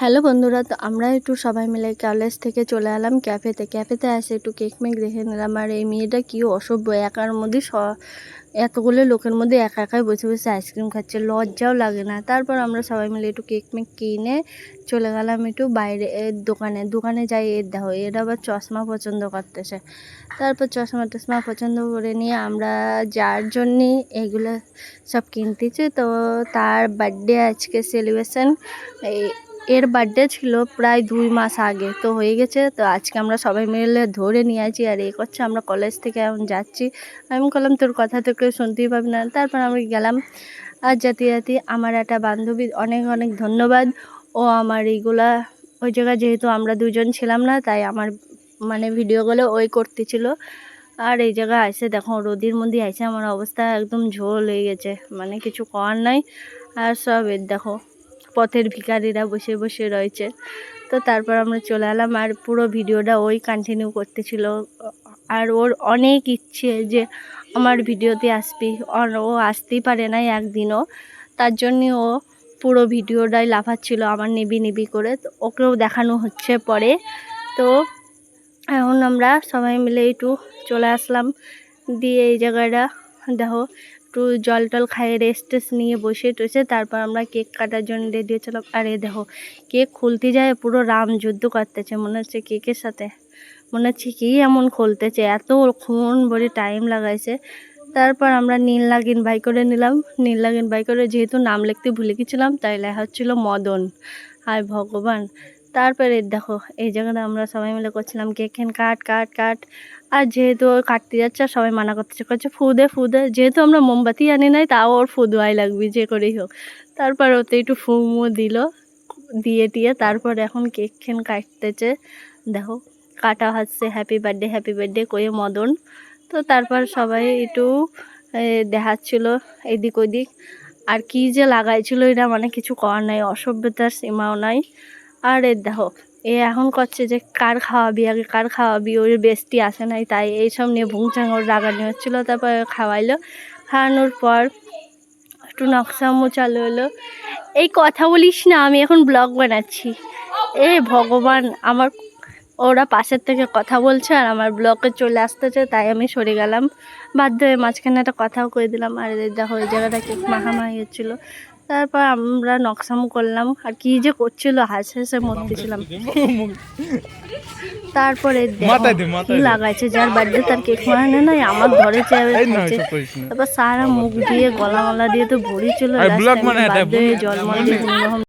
Hello বন্ধুরা, তো আমরা একটু সবাই মিলে কলেজ থেকে চলে এলাম ক্যাফেতে। ক্যাফেতে এসে একটু কেক মেক দেখে নিলাম। আর এই মেয়েটা কি অসভ্য, একার মধ্যে স, এতগুলো লোকের মধ্যে একা একাই বসে বসে আইসক্রিম খাচ্ছে, লজ্জাও লাগে না। তারপর আমরা সবাই মিলে একটু কেক মেক কিনে চলে গেলাম একটু বাইরে এর দোকানে। দোকানে যাই এর দেখো এর আবার চশমা পছন্দ করতেছে। তারপর চশমা টশমা পছন্দ করে নিয়ে আমরা যার জন্যে এগুলো সব কিনতেছি, তো তার বার্থডে আজকে সেলিব্রেশন এই এর বার্থডে ছিল প্রায় দুই মাস আগে। তো হয়ে গেছে, তো আজকে আমরা সবাই মিলে ধরে নিয়ে আছি আর এ করছে, আমরা কলেজ থেকে এখন যাচ্ছি। আমি বললাম, তোর কথা তো কেউ শুনতেই পাবি না। তারপর আমি গেলাম। আর জাতি জাতি, আমার একটা বান্ধবী, অনেক অনেক ধন্যবাদ। ও আমার এইগুলা, ওই জায়গায় যেহেতু আমরা দুজন ছিলাম না, তাই আমার মানে ভিডিওগুলো ওই করতেছিল। আর এই জায়গায় আইসে দেখো, রোদির মধ্যে আসে আমার অবস্থা একদম ঝোল হয়ে গেছে মানে কিছু করার নাই। আর সব দেখো পথের ভিখারিরা বসে বসে রয়েছে। তো তারপর আমরা চলে এলাম আর পুরো ভিডিওটা ওই কন্টিনিউ করতেছিল। আর ওর অনেক ইচ্ছে যে আমার ভিডিওতে আসবি। আর ও আসতেই পারে নাই একদিনও। তার জন্যে ও পুরো ভিডিওটাই লাফাচ্ছিল আমার নিবি নিবি করে। তো ওকেও দেখানো হচ্ছে পরে। তো এখন আমরা সবাই মিলে একটু চলে আসলাম। দিয়ে এই জায়গাটা দেখো। একটু জল টল খাইয়ে রেস্ট টেস্ট নিয়ে বসে টসে, তারপর আমরা কেক কাটার জন্য রেডি হচ্ছিলাম। আর এ দেখো কেক খুলতে যায় পুরো রাম যুদ্ধ করতেছে, মনে হচ্ছে কেকের সাথে। মনে হচ্ছে কি এমন খুলতেছে এতক্ষণ বলে টাইম লাগাইছে। তারপর আমরা নীল লাগিন বাই করে নিলাম। নীল লাগিন বাই করে যেহেতু নাম লিখতে ভুলে গেছিলাম, তাই লেখা হচ্ছিল মদন। হায় ভগবান তারপরে দেখো, এই জায়গাটা আমরা সবাই মিলে করছিলাম কেক খেন কাট কাট কাট। আর যেহেতু ও কাটতে যাচ্ছে সবাই মানা করতেছে করছে ফু দে ফু দে। যেহেতু আমরা মোমবাতি আনি নাই, তাও ওর ফু দেওয়াই লাগবে, যে করেই হোক। তারপর ওতে একটু ফুমু দিল, দিয়ে টিয়ে তারপর এখন কেক খেন কাটতেছে। দেখো, কাটা হচ্ছে হ্যাপি বার্থডে হ্যাপি বার্থডে কয়ে মদন। তো তারপর সবাই একটু দেখাচ্ছিল এদিক ওদিক। আর কি যে লাগাইছিল এটা মানে কিছু করার নাই, অসভ্যতার সীমাও নাই। আর এর দেখো, এ এখন করছে যে কার খাওয়াবি, আগে কার খাওয়াবি? ওর বেস্টি আসে নাই, তাই এইসব নিয়ে ভুংচাং ওর রাগানি হচ্ছিল, তারপর খাওয়াইলো। খাওয়ানোর পর একটু নকশামো চালু হলো এই কথা বলিস না, আমি এখন ব্লগ বানাচ্ছি। এ ভগবান, আমার ওরা পাশের থেকে কথা বলছে আর আমার ব্লকে চলে আসতেছে, তাই আমি সরে গেলাম। বাধ্য হয়ে মাঝখানে একটা কথাও করে দিলাম। আর দেখো ওই জায়গাটা কেক মাখামাখি হচ্ছিল। তারপর আমরা নকশাম করলাম। আর কি যে করছিল হাসে মরতে মরতেছিলাম তারপরে লাগাইছে যার বাড়িতে তার কেক মারানো নাই আমার ঘরে তারপর সারা মুখ দিয়ে গলা মলা দিয়ে তো ভরি বুঝলি? জল মল